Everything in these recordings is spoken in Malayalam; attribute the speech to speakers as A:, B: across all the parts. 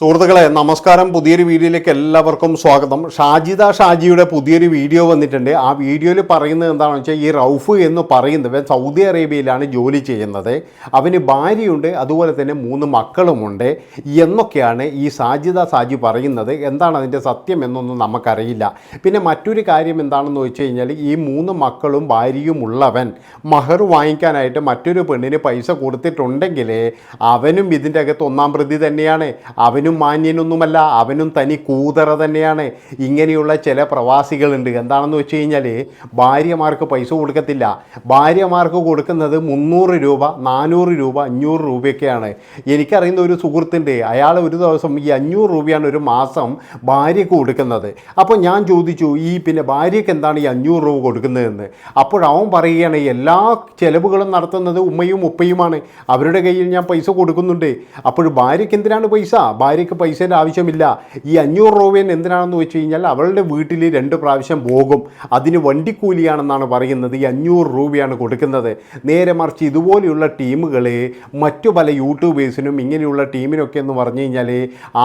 A: സുഹൃത്തുക്കളെ നമസ്കാരം. പുതിയൊരു വീഡിയോയിലേക്ക് എല്ലാവർക്കും സ്വാഗതം. ഷാജിദ ഷാജിയുടെ പുതിയൊരു വീഡിയോ വന്നിട്ടുണ്ട്. ആ വീഡിയോയിൽ പറയുന്നത് എന്താണെന്ന് വെച്ചാൽ ഈ റൌഫ് എന്ന് പറയുന്നവൻ സൗദി അറേബ്യയിലാണ് ജോലി ചെയ്യുന്നത്. അവന് ഭാര്യയുണ്ട് അതുപോലെ തന്നെ മൂന്ന് മക്കളുമുണ്ട് എന്നൊക്കെയാണ് ഈ ഷാജിദ ഷാജി പറയുന്നത്. എന്താണ് അതിന്റെ സത്യം എന്നൊന്നും നമുക്കറിയില്ല. പിന്നെ മറ്റൊരു കാര്യം എന്താണെന്ന് വെച്ച് കഴിഞ്ഞാൽ ഈ മൂന്ന് മക്കളും ഭാര്യയും ഉള്ളവൻ മഹർ വാങ്ങിക്കാനായിട്ട് മറ്റൊരു പെണ്ണിന് പൈസ കൊടുത്തിട്ടുണ്ടെങ്കിൽ അവനും ഇതിന്റെ അകത്ത് ഒന്നാം പ്രതി തന്നെയാണ്. അവനും മാന്യനൊന്നുമല്ല അവനും തനി കൂതറ തന്നെയാണ്. ഇങ്ങനെയുള്ള ചില പ്രവാസികളുണ്ട്. എന്താണെന്ന് വെച്ച് കഴിഞ്ഞാൽ ഭാര്യമാർക്ക് പൈസ കൊടുക്കത്തില്ല. ഭാര്യമാർക്ക് കൊടുക്കുന്നത് മുന്നൂറ് രൂപ നാനൂറ് രൂപ അഞ്ഞൂറ് രൂപയൊക്കെയാണ്. എനിക്കറിയുന്ന ഒരു സുഹൃത്തുണ്ട് അയാൾ ഒരു ദിവസം ഈ അഞ്ഞൂറ് രൂപയാണ് ഒരു മാസം ഭാര്യയ്ക്ക് കൊടുക്കുന്നത്. അപ്പോൾ ഞാൻ ചോദിച്ചു ഈ പിന്നെ ഭാര്യയ്ക്ക് എന്താണ് ഈ അഞ്ഞൂറ് രൂപ കൊടുക്കുന്നതെന്ന്? അപ്പോഴവൻ പറയുകയാണ് എല്ലാ ചെലവുകളും നടത്തുന്നത് ഉമ്മയും ഉപ്പയുമാണ്. അവരുടെ കയ്യിൽ ഞാൻ പൈസ കൊടുക്കുന്നുണ്ട്. അപ്പോൾ ഭാര്യയ്ക്ക് എന്തിനാണ് പൈസ? ഭാര്യയ്ക്ക് പൈസേന്റെ ആവശ്യമില്ല. ഈ അഞ്ഞൂറ് രൂപയും എന്തിനാണെന്ന് വെച്ച് കഴിഞ്ഞാൽ അവളുടെ വീട്ടിൽ രണ്ട് പ്രാവശ്യം പോകും. അതിന് വണ്ടിക്കൂലിയാണെന്നാണ് പറയുന്നത്. ഈ അഞ്ഞൂറ് രൂപയാണ് കൊടുക്കുന്നത്. നേരെ മറിച്ച് ഇതുപോലെയുള്ള ടീമുകൾ മറ്റു പല യൂട്യൂബേഴ്സിനും ഇങ്ങനെയുള്ള ടീമിനൊക്കെ എന്ന് പറഞ്ഞു കഴിഞ്ഞാൽ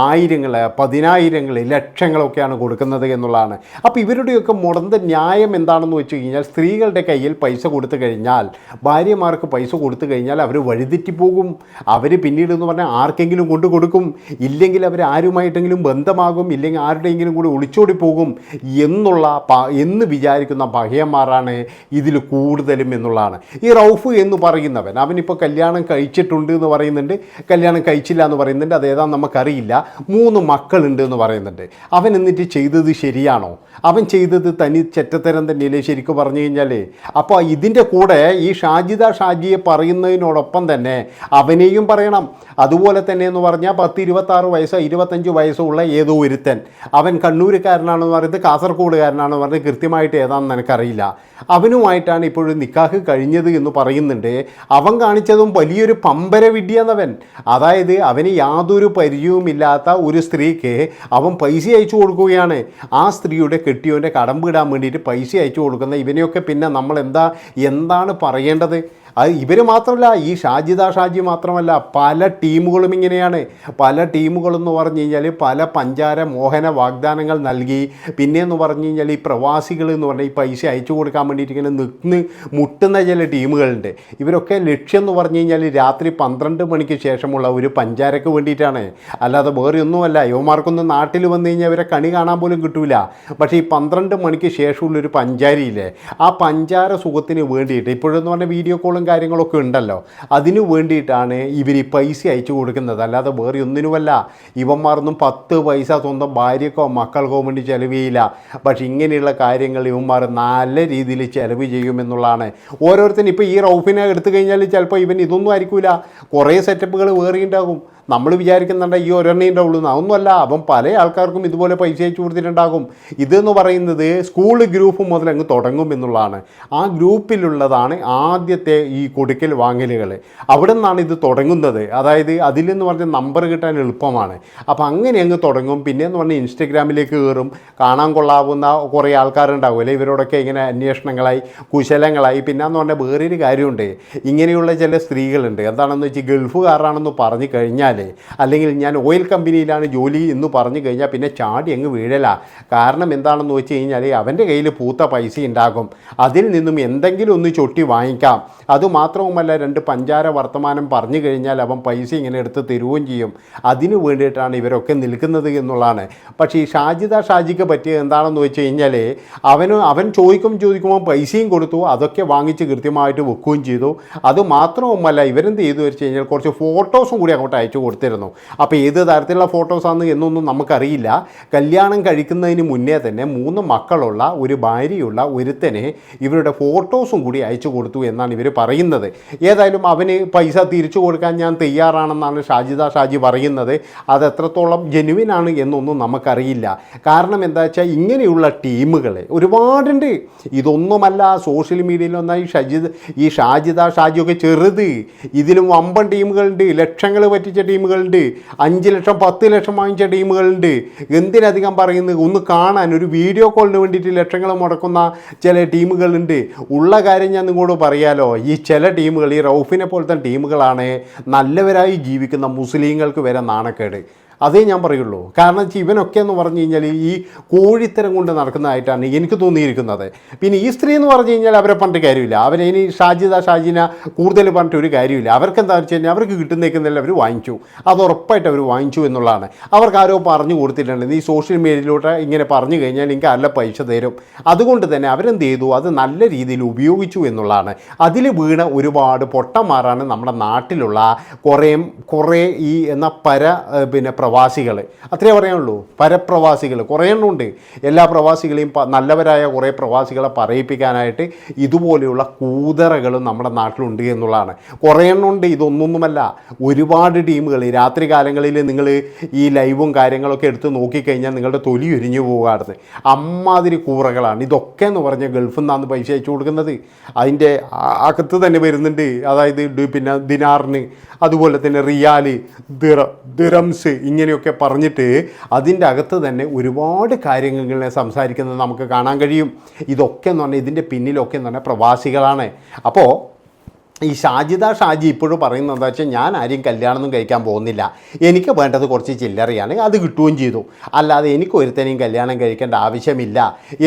A: ആയിരങ്ങൾ പതിനായിരങ്ങൾ ലക്ഷങ്ങളൊക്കെയാണ് കൊടുക്കുന്നത് എന്നുള്ളതാണ്. അപ്പോൾ ഇവരുടെയൊക്കെ മുടന്ത ന്യായം എന്താണെന്ന് വെച്ച് കഴിഞ്ഞാൽ സ്ത്രീകളുടെ കയ്യിൽ പൈസ കൊടുത്തു കഴിഞ്ഞാൽ ഭാര്യമാർക്ക് പൈസ കൊടുത്തു കഴിഞ്ഞാൽ അവർ വഴിതെറ്റിപ്പോകും അവർ പിന്നീട് എന്ന് പറഞ്ഞാൽ ആർക്കെങ്കിലും കൊണ്ടു കൊടുക്കും. ഇല്ലെങ്കിൽ അവർ ആരുമായിട്ടെങ്കിലും ബന്ധമാകും ഇല്ലെങ്കിൽ ആരുടെയെങ്കിലും കൂടി ഒളിച്ചോടി പോകും എന്നുള്ള എന്ന് വിചാരിക്കുന്ന പഹയന്മാരാണ് ഇതിൽ കൂടുതലും എന്നുള്ളതാണ്. ഈ റൗഫ് എന്ന് പറയുന്നവൻ അവനിപ്പോൾ കല്യാണം കഴിച്ചിട്ടുണ്ട് എന്ന് പറയുന്നുണ്ട്. കല്യാണം കഴിച്ചില്ല എന്ന് പറയുന്നുണ്ട്. അതേതാന്ന് നമുക്കറിയില്ല. മൂന്ന് മക്കളുണ്ട് എന്ന് പറയുന്നുണ്ട്. അവൻ എന്നിട്ട് ചെയ്തത് ശരിയാണോ? അവൻ ചെയ്തത് തനി ചെറ്റത്തരം തന്നെയല്ലേ ശരിക്കും പറഞ്ഞു കഴിഞ്ഞാൽ അപ്പോൾ ഇതിന്റെ കൂടെ ഈ ഷാജിദ ഷാജിയെ പറയുന്നതിനോടൊപ്പം തന്നെ അവനെയും പറയണം. അതുപോലെ തന്നെ എന്ന് പറഞ്ഞാൽ പത്ത് ഇരുപത്താറ് വയസ്സോ ഇരുപത്തഞ്ച് വയസ്സോ ഉള്ള ഏതോ ഒരുത്തൻ. അവൻ കണ്ണൂരുകാരനാണെന്ന് പറയുന്നത് കാസർഗോഡുകാരനാണെന്ന് പറഞ്ഞ് കൃത്യമായിട്ട് ഏതാണെന്ന് എനിക്കറിയില്ല അവനുമായിട്ടാണ് ഇപ്പോഴും നിക്കാഹ് കഴിഞ്ഞത് എന്ന് പറയുന്നുണ്ട്. അവൻ കാണിച്ചതും വലിയൊരു പമ്പര വിഡ്ഢിയെന്നവൻ അതായത് അവന് യാതൊരു പരിചയവുമില്ലാത്ത ഒരു സ്ത്രീക്ക് അവൻ പൈസ അയച്ചു കൊടുക്കുകയാണ്. ആ സ്ത്രീയുടെ കെട്ടിയോന്റെ കടം വേണ്ടിയിട്ട് പൈസ അയച്ചു കൊടുക്കുന്ന ഇവനെയൊക്കെ പിന്നെ നമ്മൾ എന്താ എന്താണ് പറയേണ്ടത്? അത് ഇവർ മാത്രമല്ല ഈ ഷാജിദ ഷാജി മാത്രമല്ല പല ടീമുകളും ഇങ്ങനെയാണ്. പല ടീമുകളെന്ന് പറഞ്ഞു കഴിഞ്ഞാൽ പല പഞ്ചാര മോഹന വാഗ്ദാനങ്ങൾ നൽകി. പിന്നെയെന്ന് പറഞ്ഞു കഴിഞ്ഞാൽ ഈ പ്രവാസികൾ എന്ന് പറഞ്ഞാൽ ഈ പൈസ അയച്ചു കൊടുക്കാൻ വേണ്ടിയിട്ട് ഇങ്ങനെ നിന്ന് മുട്ടുന്ന ചില ടീമുകളുണ്ട്. ഇവരൊക്കെ ലക്ഷ്യം എന്ന് പറഞ്ഞു കഴിഞ്ഞാൽ രാത്രി പന്ത്രണ്ട് മണിക്ക് ശേഷമുള്ള ഒരു പഞ്ചാരക്ക് വേണ്ടിയിട്ടാണ്. അല്ലാതെ വേറെ ഒന്നുമല്ല യുവമാർക്കൊന്നും നാട്ടിൽ വന്നു കഴിഞ്ഞാൽ അവരെ കണി കാണാൻ പോലും കിട്ടൂല. പക്ഷേ ഈ പന്ത്രണ്ട് മണിക്ക് ശേഷമുള്ളൊരു പഞ്ചാരിയില്ലേ ആ പഞ്ചാര സുഖത്തിന് വേണ്ടിയിട്ട് ഇപ്പോഴെന്ന് പറഞ്ഞാൽ വീഡിയോ കോളും കാര്യങ്ങളൊക്കെ ഉണ്ടല്ലോ. അതിനു വേണ്ടിയിട്ടാണ് ഇവർ ഈ പൈസ അയച്ചു കൊടുക്കുന്നത്. അല്ലാതെ വേറെ ഒന്നിനുമല്ല. ഇവന്മാരൊന്നും പത്ത് പൈസ സ്വന്തം ഭാര്യക്കോ മക്കൾക്കോ വേണ്ടി ചിലവ് ചെയ്യില്ല പക്ഷെ ഇങ്ങനെയുള്ള കാര്യങ്ങൾ ഇവന്മാർ നല്ല രീതിയിൽ ചിലവ് ചെയ്യുമെന്നുള്ളതാണ്. ഓരോരുത്തരും ഇപ്പോൾ ഈ റൗഫിനെ എടുത്തു കഴിഞ്ഞാൽ ചിലപ്പോൾ ഇവൻ ഇതൊന്നും ആയിരിക്കില്ല കുറേ സെറ്റപ്പുകൾ വേറെ ഉണ്ടാകും നമ്മൾ വിചാരിക്കുന്നുണ്ട് ഈ ഒരെണ്ണേ ഉണ്ടാവുള്ളൂ എന്ന്. അതൊന്നുമല്ല പല ആൾക്കാർക്കും ഇതുപോലെ പൈസ അയച്ചു കൊടുത്തിട്ടുണ്ടാകും. ഇതെന്ന് പറയുന്നത് സ്കൂൾ ഗ്രൂപ്പ് മുതൽ അങ്ങ് തുടങ്ങും എന്നുള്ളതാണ്. ആ ഗ്രൂപ്പിലുള്ളതാണ് ആദ്യത്തെ ഈ കൊടുക്കൽ വാങ്ങലുകൾ. അവിടെ നിന്നാണ് ഇത് തുടങ്ങുന്നത്. അതായത് അതിലെന്ന് പറഞ്ഞാൽ നമ്പർ കിട്ടാൻ എളുപ്പമാണ്. അപ്പം അങ്ങനെ അങ്ങ് തുടങ്ങും. പിന്നെ എന്ന് പറഞ്ഞാൽ ഇൻസ്റ്റഗ്രാമിലേക്ക് കയറും. കാണാൻ കൊള്ളാവുന്ന കുറേ ആൾക്കാരുണ്ടാവും അല്ലെ? ഇവരോടൊക്കെ ഇങ്ങനെ അന്വേഷണങ്ങളായി കുശലങ്ങളായി. പിന്നെ എന്ന് പറഞ്ഞാൽ വേറൊരു കാര്യമുണ്ട്. ഇങ്ങനെയുള്ള ചില സ്ത്രീകളുണ്ട്. എന്താണെന്ന് വെച്ചാൽ ഗൾഫുകാരാണെന്ന് പറഞ്ഞു കഴിഞ്ഞാൽ അല്ലെങ്കിൽ ഞാൻ ഓയിൽ കമ്പനിയിലാണ് ജോലി എന്ന് പറഞ്ഞു കഴിഞ്ഞാൽ പിന്നെ ചാടി അങ്ങ് വീഴല. കാരണം എന്താണെന്ന് വെച്ച് കഴിഞ്ഞാൽ അവന്റെ കയ്യിൽ പൂത്ത പൈസ ഉണ്ടാകും. അതിൽ നിന്നും എന്തെങ്കിലും ഒന്ന് ചൊട്ടി വാങ്ങിക്കാം. അതുമാത്രവുമല്ല രണ്ട് പഞ്ചാര വർത്തമാനം പറഞ്ഞു കഴിഞ്ഞാൽ അവൻ പൈസ ഇങ്ങനെ എടുത്ത് തരുകയും ചെയ്യും. അതിനു വേണ്ടിയിട്ടാണ് ഇവരൊക്കെ നിൽക്കുന്നത് എന്നുള്ളതാണ്. പക്ഷേ ഈ ഷാജിദ ഷാജിക്ക് പറ്റിയത് എന്താണെന്ന് വെച്ച് കഴിഞ്ഞാൽ അവന് അവൻ ചോദിക്കും ചോദിക്കുമ്പോൾ പൈസയും കൊടുത്തു. അതൊക്കെ വാങ്ങിച്ച് കൃത്യമായിട്ട് വെക്കുകയും ചെയ്തു. അതുമാത്രവുമല്ല ഇവരെന്ത് ചെയ്തു വെച്ച് കഴിഞ്ഞാൽ കുറച്ച് ഫോട്ടോസും കൂടി അങ്ങോട്ട് അയച്ചു കൊടുത്തിരുന്നു. അപ്പോൾ ഏത് തരത്തിലുള്ള ഫോട്ടോസാണ് എന്നൊന്നും നമുക്കറിയില്ല. കല്യാണം കഴിക്കുന്നതിന് മുന്നേ തന്നെ മൂന്ന് മക്കളുള്ള ഒരു ഭാര്യയുള്ള ഒരുത്തനെ ഇവരുടെ ഫോട്ടോസും കൂടി അയച്ചു കൊടുത്തു എന്നാണ് ഇവർ പറയുന്നത്. ഏതായാലും അവന് പൈസ തിരിച്ചു കൊടുക്കാൻ ഞാൻ തയ്യാറാണെന്നാണ് ഷാജിദ ഷാജി പറയുന്നത്. അത് എത്രത്തോളം ജെനുവിനാണ് എന്നൊന്നും നമുക്കറിയില്ല. കാരണം എന്താ വെച്ചാൽ ഇങ്ങനെയുള്ള ടീമുകൾ ഒരുപാടുണ്ട്. ഇതൊന്നുമല്ല സോഷ്യൽ മീഡിയയിലൊന്നായി ഷജിദ് ഈ ഷാജിദ ഷാജിയൊക്കെ ചെറുത്. ഇതിലും വമ്പൻ ടീമുകളുണ്ട്. ലക്ഷങ്ങൾ പറ്റിച്ച ടീമുകളുണ്ട്. അഞ്ച് ലക്ഷം പത്ത് ലക്ഷം വാങ്ങിച്ച ടീമുകളുണ്ട്. എന്തിനധികം പറയുന്നത് ഒന്ന് കാണാൻ ഒരു വീഡിയോ കോളിന് വേണ്ടിയിട്ട് ലക്ഷങ്ങൾ മുടക്കുന്ന ചില ടീമുകളുണ്ട്. ഉള്ള കാര്യം ഞാൻ നിങ്ങളോട് പറയാലോ. ഈ ചില ടീമുകൾ ഈ റൌഫിനെ പോലത്തെ ടീമുകളാണ് നല്ലവരായി ജീവിക്കുന്ന മുസ്ലിങ്ങൾക്ക് വരെ നാണക്കേട്. അതേ ഞാൻ പറയുള്ളൂ. കാരണം ഇവനൊക്കെ എന്ന് പറഞ്ഞു കഴിഞ്ഞാൽ ഈ കോഴിത്തരം കൊണ്ട് നടക്കുന്നതായിട്ടാണ് എനിക്ക് തോന്നിയിരിക്കുന്നത്. പിന്നെ ഈ സ്ത്രീ എന്ന് പറഞ്ഞു കഴിഞ്ഞാൽ അവരെ പറഞ്ഞിട്ട് കാര്യമില്ല. അവരെ ഇനി ഷാജിദ ഷാജിന കൂടുതൽ പറഞ്ഞിട്ട് ഒരു കാര്യമില്ല. അവർക്ക് എന്താ വെച്ച് കഴിഞ്ഞാൽ അവർക്ക് കിട്ടുന്നേക്കുന്നില്ല അവർ വാങ്ങിച്ചു. അത് ഉറപ്പായിട്ട് അവർ വാങ്ങിച്ചു എന്നുള്ളതാണ്. അവർക്ക് ആരോ പറഞ്ഞു കൊടുത്തിട്ടുണ്ട്. ഈ സോഷ്യൽ മീഡിയയിലോട്ട് ഇങ്ങനെ പറഞ്ഞു കഴിഞ്ഞാൽ എനിക്ക് നല്ല പൈസ തരും. അതുകൊണ്ട് തന്നെ അവരെന്ത് ചെയ്തു? അത് നല്ല രീതിയിൽ ഉപയോഗിച്ചു എന്നുള്ളതാണ്. അതിൽ വീണ ഒരുപാട് പൊട്ടന്മാരാണ് നമ്മുടെ നാട്ടിലുള്ള കുറേ കുറേ ഈ എന്ന പര പിന്നെ പ്രവാസികൾ അത്രേ പറയാനുള്ളൂ. പരപ്രവാസികൾ കുറേ എണ്ണമുണ്ട്. എല്ലാ പ്രവാസികളെയും നല്ലവരായ കുറേ പ്രവാസികളെ പറയിപ്പിക്കാനായിട്ട് ഇതുപോലെയുള്ള കൂതറകളും നമ്മുടെ നാട്ടിലുണ്ട് എന്നുള്ളതാണ്. കുറേ എണ്ണമുണ്ട്. ഇതൊന്നൊന്നുമല്ല. ഒരുപാട് ടീമുകൾ രാത്രി കാലങ്ങളിൽ നിങ്ങൾ ഈ ലൈവും കാര്യങ്ങളൊക്കെ എടുത്ത് നോക്കിക്കഴിഞ്ഞാൽ നിങ്ങളുടെ തൊലി ഉരിഞ്ഞു പോകാറുണ്ട്. അമ്മാതിരി കൂറകളാണ്. ഇതൊക്കെ എന്ന് പറഞ്ഞാൽ ഗൾഫിൽ നിന്നാണ് പൈസ അയച്ചു കൊടുക്കുന്നത്. അതിന്റെ അകത്ത് തന്നെ വരുന്നുണ്ട്. അതായത് പിന്നെ ദിനാറിന്. അതുപോലെ തന്നെ റിയാൽ ദിറ ദിറംസ് ഇങ്ങനെയൊക്കെ പറഞ്ഞിട്ട് അതിന്റെ അകത്ത് തന്നെ ഒരുപാട് കാര്യങ്ങളെ സംസാരിക്കുന്നത് നമുക്ക് കാണാൻ കഴിയും. ഇതൊക്കെ എന്ന് പറഞ്ഞാൽ ഇതിന്റെ പിന്നിലൊക്കെ എന്ന് പറഞ്ഞാൽ പ്രവാസികളാണ്. അപ്പോൾ ഈ ഷാജിദ ഷാജി ഇപ്പോഴും പറയുന്നത് എന്താ വെച്ചാൽ ഞാൻ ആരെയും കല്യാണമൊന്നും കഴിക്കാൻ പോകുന്നില്ല. എനിക്ക് വേണ്ടത് കുറച്ച് ചില്ലറിയാണ്. അത് കിട്ടുകയും ചെയ്തു. അല്ലാതെ എനിക്ക് ഒരുത്തനെയും കല്യാണം കഴിക്കേണ്ട ആവശ്യമില്ല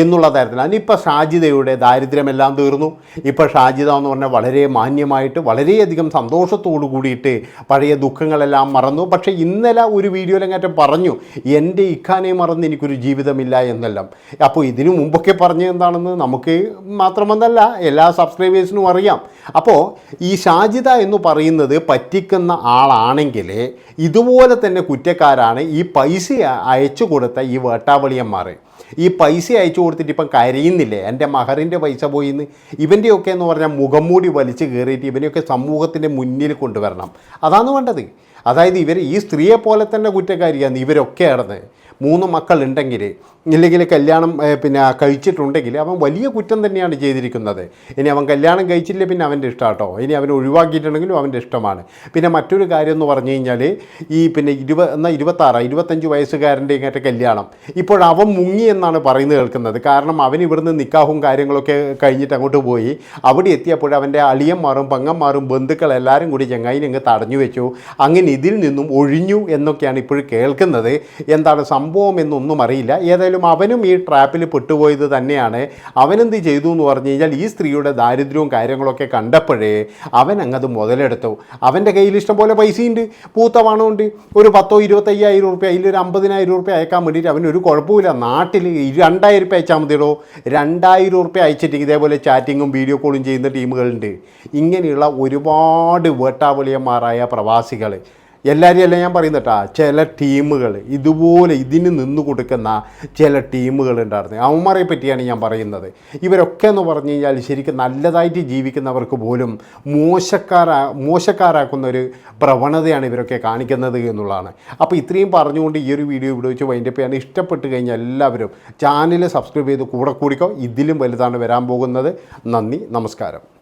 A: എന്നുള്ള തരത്തിലാണ് ഇപ്പോൾ ഷാജിദയുടെ ദാരിദ്ര്യമെല്ലാം തീർന്നു. ഇപ്പോൾ ഷാജിദ എന്ന് പറഞ്ഞാൽ വളരെ മാന്യമായിട്ട് വളരെയധികം സന്തോഷത്തോടു കൂടിയിട്ട് പഴയ ദുഃഖങ്ങളെല്ലാം മറന്നു. പക്ഷേ ഇന്നലെ ഒരു വീഡിയോയിലെങ്ങാറ്റം പറഞ്ഞു എന്റെ ഇഖാനെ മറന്ന് എനിക്കൊരു ജീവിതമില്ല എന്നെല്ലാം. അപ്പോൾ ഇതിനു മുമ്പൊക്കെ പറഞ്ഞത് എന്താണെന്ന് നമുക്ക് മാത്രമെന്നല്ല എല്ലാ സബ്സ്ക്രൈബേഴ്സിനും അറിയാം. അപ്പോൾ ഈ ഷാജിദ എന്ന് പറയുന്നത് പറ്റിക്കുന്ന ആളാണെങ്കിൽ ഇതുപോലെ തന്നെ കുറ്റക്കാരാണ് ഈ പൈസ അയച്ചു കൊടുത്ത ഈ വേട്ടാവളിയന്മാർ. ഈ പൈസ അയച്ചു കൊടുത്തിട്ട് ഇപ്പം കരയുന്നില്ലേ? എന്റെ മഹറിന്റെ പൈസ പോയിന്ന്. ഇവന്റെയൊക്കെ എന്ന് പറഞ്ഞാൽ മുഖം മൂടി വലിച്ച് കയറിയിട്ട് ഇവനെയൊക്കെ സമൂഹത്തിന്റെ മുന്നിൽ കൊണ്ടുവരണം. അതാണ് വേണ്ടത്. അതായത് ഇവർ ഈ സ്ത്രീയെ പോലെ തന്നെ കുറ്റക്കാരിയാണ് ഇവരൊക്കെ ആയിരുന്നു മൂന്ന് മക്കൾ മക്കളുണ്ടെങ്കിൽ ഇല്ലെങ്കിൽ കല്യാണം പിന്നെ കഴിച്ചിട്ടുണ്ടെങ്കിൽ അവൻ വലിയ കുറ്റം തന്നെയാണ് ചെയ്തിരിക്കുന്നത്. ഇനി അവൻ കല്യാണം കഴിച്ചില്ലേ പിന്നെ അവന്റെ ഇഷ്ടമാട്ടോ ഇനി അവൻ ഒഴിവാക്കിയിട്ടുണ്ടെങ്കിലും അവന്റെ ഇഷ്ടമാണ്. പിന്നെ മറ്റൊരു കാര്യം എന്ന് പറഞ്ഞു കഴിഞ്ഞാൽ ഈ പിന്നെ ഇരുപ എന്നാൽ ഇരുപത്താറ് ഇരുപത്തഞ്ച് വയസ്സുകാരന്റെ ഇങ്ങനത്തെ കല്യാണം. ഇപ്പോൾ അവൻ മുങ്ങി എന്നാണ് പറയുന്നത് കേൾക്കുന്നത്. കാരണം അവൻ ഇവിടുന്ന് നിക്കാഹും കാര്യങ്ങളൊക്കെ കഴിഞ്ഞിട്ട് അങ്ങോട്ട് പോയി. അവിടെ എത്തിയപ്പോൾ അവന്റെ അളിയന്മാരും പങ്ങന്മാരും ബന്ധുക്കൾ എല്ലാവരും കൂടി ചങ്ങായിനെ അങ്ങ് തടഞ്ഞു വെച്ചു. അങ്ങനെ ഇതിൽ നിന്നും ഒഴിഞ്ഞു എന്നൊക്കെയാണ് ഇപ്പോഴും കേൾക്കുന്നത്. എന്താണ് സംഭവം? എന്നൊന്നും അറിയില്ല. ഏതായാലും അവനും ഈ ട്രാപ്പിൽ പെട്ടുപോയത് തന്നെയാണ്. അവനെന്ത് ചെയ്തു എന്ന് പറഞ്ഞു കഴിഞ്ഞാൽ ഈ സ്ത്രീയുടെ ദാരിദ്ര്യവും കാര്യങ്ങളൊക്കെ കണ്ടപ്പോഴേ അവൻ അങ്ങത് മുതലെടുത്തു. അവന്റെ കയ്യിൽ ഇഷ്ടംപോലെ പൈസയുണ്ട്. പൂത്ത പണമുണ്ട്. ഒരു പത്തോ ഇരുപത്തയ്യായിരം റുപ്യ അതിലൊരു അമ്പതിനായിരം റുപ്യ അയക്കാൻ വേണ്ടിയിട്ട് അവനൊരു കുഴപ്പമില്ല നാട്ടിൽ രണ്ടായിരം റുപ്യ അയച്ചാൽ മതിയോ രണ്ടായിരം റുപ്യ അയച്ചിട്ട് ഇതേപോലെ ചാറ്റിങ്ങും വീഡിയോ കോളും ചെയ്യുന്ന ടീമുകളുണ്ട് ഇങ്ങനെയുള്ള ഒരുപാട് വേട്ടാവളിയന്മാരായ പ്രവാസികൾ എല്ലാവരെയും അല്ല ഞാൻ പറയുന്നട്ടാ ചില ടീമുകൾ ഇതുപോലെ ഇതിന് നിന്ന് കൊടുക്കുന്ന ചില ടീമുകൾ ഉണ്ടായിരുന്നു. അവന്മാരെ പറ്റിയാണ് ഞാൻ പറയുന്നത്. ഇവരൊക്കെ എന്ന് പറഞ്ഞു കഴിഞ്ഞാൽ ശരിക്കും നല്ലതായിട്ട് ജീവിക്കുന്നവർക്ക് പോലും മോശക്കാരാ മോശക്കാരാക്കുന്ന ഒരു പ്രവണതയാണ് ഇവരൊക്കെ കാണിക്കുന്നത് എന്നുള്ളതാണ്. അപ്പോൾ ഇത്രയും പറഞ്ഞുകൊണ്ട് ഈ ഒരു വീഡിയോ ഇവിടെ വെച്ച് വൈൻഡപ്പ് ചെയ്യാൻ ഇഷ്ടപ്പെട്ട് കഴിഞ്ഞാൽ എല്ലാവരും ചാനൽ സബ്സ്ക്രൈബ് ചെയ്ത് കൂടെ കൂടിക്കോ. ഇതിലും വലുതാണ് വരാൻ പോകുന്നത്. നന്ദി നമസ്കാരം.